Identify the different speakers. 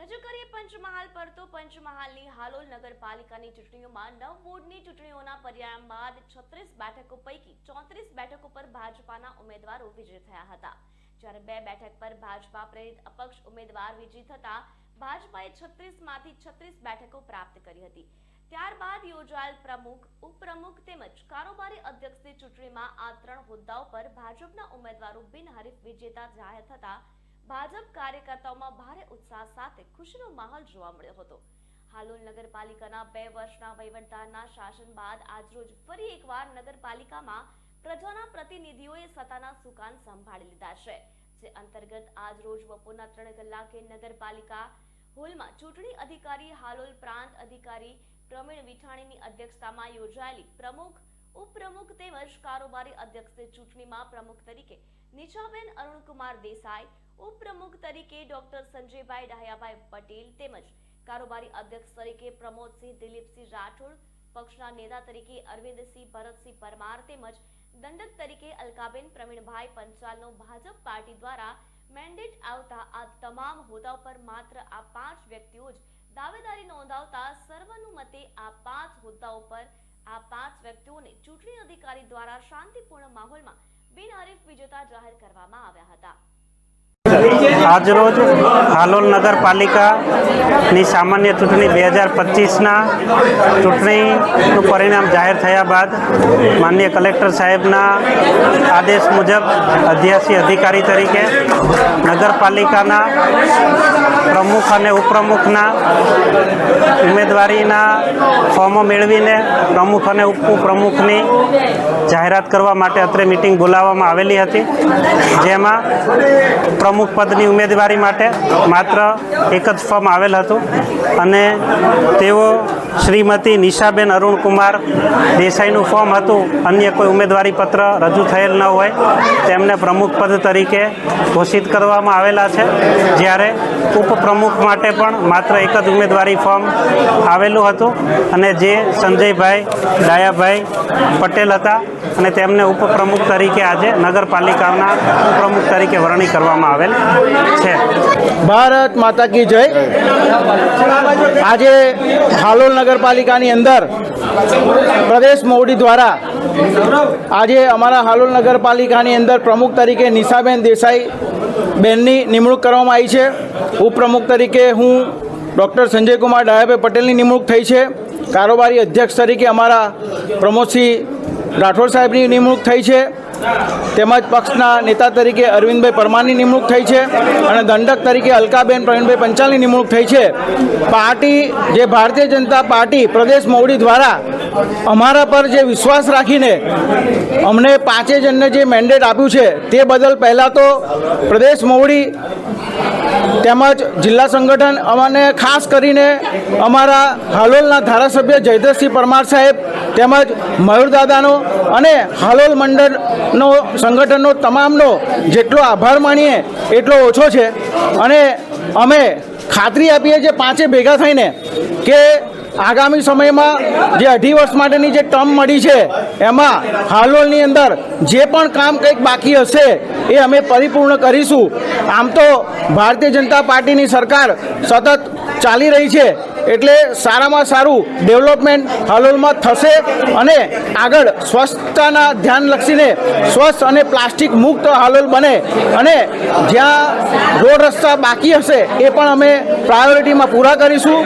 Speaker 1: નજર કરીએ પંચમહાલ પર તો પંચમહાલની હાલોલ નગરપાલિકાની ચૂંટણીઓમાં નવ વોર્ડની ચૂંટણીઓના પરિણામ બાદ છત્રીસ બેઠકો પૈકી ચોત્રીસ બેઠકો પર ભાજપાના ઉમેદવારો વિજય થયા હતા. જ્યારે બે બેઠક પર ભાજપા પ્રેરિત અપક્ષ ઉમેદવાર વિજય થતા ભાજપાએ છત્રીસમાંથી છત્રીસ બેઠકો પ્રાપ્ત કરી હતી. ત્યારબાદ યોજાયેલ પ્રમુખ, ઉપપ્રમુખ તેમજ કારોબારી અધ્યક્ષની ચૂંટણીમાં આ ત્રણ હોદ્દાઓ પર ભાજપના ઉમેદવારો બિનહરીફ વિજેતા જાહેર થતા ભાજપ કાર્યકર્તાઓમાં ભારે ઉત્સાહ સાથે ખુશીનો માહોલ જોવા મળ્યો હતો. હાલોલ નગરપાલિકાના બે વર્ષના વહીવટદારના શાસન બાદ આજરોજ ફરી એકવાર નગરપાલિકામાં પ્રજાના પ્રતિનિધિઓએ સત્તાના સુકાન સંભાળી લીધા છે, જે અંતર્ગત આજરોજ બપોરના ત્રણ કલાકે નગરપાલિકા હોલમાં ચૂંટણી અધિકારી, હાલોલ પ્રાંત અધિકારી પ્રવીણ વિઠાણીની અધ્યક્ષતામાં યોજાયેલી પ્રમુખ, ઉપપ્રમુખ તેમજ કારોબારી અધ્યક્ષે ચૂંટણીમાં પ્રમુખ તરીકે નીચાબેન અરુણકુમાર દેસાઈ ઉપપ્રમુખ તરીકે ડોક્ટર સંજયભાઈ ડાહ્યાભાઈ પટેલ તેમજ કારોબારી અધ્યક્ષ તરીકે પ્રમોદસિંહ, દિલીપસિંહ રાઠોડ, પક્ષના નેતા તરીકે અરવિંદસિંહ, ભરતસિંહ પરમાર તેમજ દંડક તરીકે અલકાબેન પ્રવીણભાઈ પંચાલનો ભાજપ પાર્ટી દ્વારા મેન્ડેટ આવતા આ તમામ હોદ્દાઓ પર માત્ર આ પાંચ વ્યક્તિઓ જ દાવેદારી નોંધાવતા સર્વાનુમતે આ પાંચ હોદ્દાઓ પર આ પાંચ વ્યક્તિઓને ચૂંટણી અધિકારી દ્વારા શાંતિપૂર્ણ માહોલમાં બિનહરીફ વિજેતા જાહેર કરવામાં આવ્યા હતા.
Speaker 2: આજરોજ હાલોલ નગરપાલિકાની સામાન્ય ચૂંટણી બે હજાર પચીસના ચૂંટણીનું પરિણામ જાહેર થયા બાદ માન્ય કલેક્ટર સાહેબના આદેશ મુજબ અધ્યાસી અધિકારી તરીકે નગરપાલિકાના પ્રમુખ અને ઉપપ્રમુખના ઉમેદવારીના ફોર્મો મેળવીને પ્રમુખ અને ઉપપ્રમુખની જાહેરાત કરવા માટે અત્રે મિટિંગ બોલાવવામાં આવેલી હતી, જેમાં પ્રમુખ પદની ઉમેદવારી માટે માત્ર એક જ ફોર્મ આવેલ હતું અને તેઓ શ્રીમતી નિશાબેન અરુણકુમાર દેસાઈનું ફોર્મ હતું. અન્ય કોઈ ઉમેદવારી પત્ર રજૂ થયેલ ન હોય. તેમને પ્રમુખ પદ તરીકે ઘોષિત કરવામાં આવેલા છે. જ્યારે ઉપપ્રમુખ માટે પણ માત્ર એક જ ઉમેદવારી ફોર્મ આવેલું હતું અને જે સંજયભાઈ ડાયાભાઈ પટેલ હતા અને તેમને ઉપપ્રમુખ તરીકે આજે નગરપાલિકાના ઉપપ્રમુખ તરીકે વરણી કરવામાં આવેલ. છે.
Speaker 3: ભારત માતા કી જય. આજે હાલોલ નગરપાલિકાની અંદર પ્રદેશ મોવડી દ્વારા આજે અમારા હાલોલ નગરપાલિકાની અંદર પ્રમુખ તરીકે નિશાબેન દેસાઈ બેનની નિમણૂક કરવામાં આવી છે. ઉપપ્રમુખ તરીકે હું ડૉક્ટર સંજયકુમાર ડાયાભાઈ પટેલની નિમણૂક થઈ છે. કારોબારી અધ્યક્ષ તરીકે અમારા પ્રમોદસિંહ રાઠોડ સાહેબની નિમણૂક થઈ છે. તેમજ પક્ષના નેતા તરીકે અરવિંદભાઈ પરમારની નિમણૂક થઈ છે અને દંડક તરીકે અલકાબેન પ્રવીણભાઈ પંચાલની નિમણૂક થઈ છે. પાર્ટી, જે ભારતીય જનતા પાર્ટી પ્રદેશ મોવડી દ્વારા અમારા પર જે વિશ્વાસ રાખીને અમને પાંચે જણને જે મેન્ડેટ આપ્યું છે, તે બદલ પહેલાં તો પ્રદેશ મોવડી તેમજ જિલ્લા સંગઠન અમને ખાસ કરીને અમારા હાલોલના ધારાસભ્ય જયદ્રસિંહ પરમાર સાહેબ તેમજ મયુરદાદાનો અને હાલોલ મંડળનો સંગઠનનો તમામનો જેટલો આભાર માનીએ એટલો ઓછો છે. અને અમે ખાતરી આપીએ છીએ પાંચે ભેગા થઈને કે આગામી સમયમાં જે અઢી વર્ષ માટેની જે ટર્મ મળી છે એમાં હાલોલની અંદર જે પણ કામ કંઈક બાકી હશે એ અમે પરિપૂર્ણ કરીશું. આમ તો ભારતીય જનતા પાર્ટીની સરકાર સતત ચાલી રહી છે એટલે સારામાં સારું ડેવલપમેન્ટ હાલોલમાં થશે અને આગળ સ્વચ્છતાના ધ્યાન લક્ષીને સ્વચ્છ અને પ્લાસ્ટિક મુક્ત હાલોલ બને અને જ્યાં રોડ રસ્તા બાકી હશે એ પણ અમે પ્રાયોરિટીમાં પૂરા કરીશું.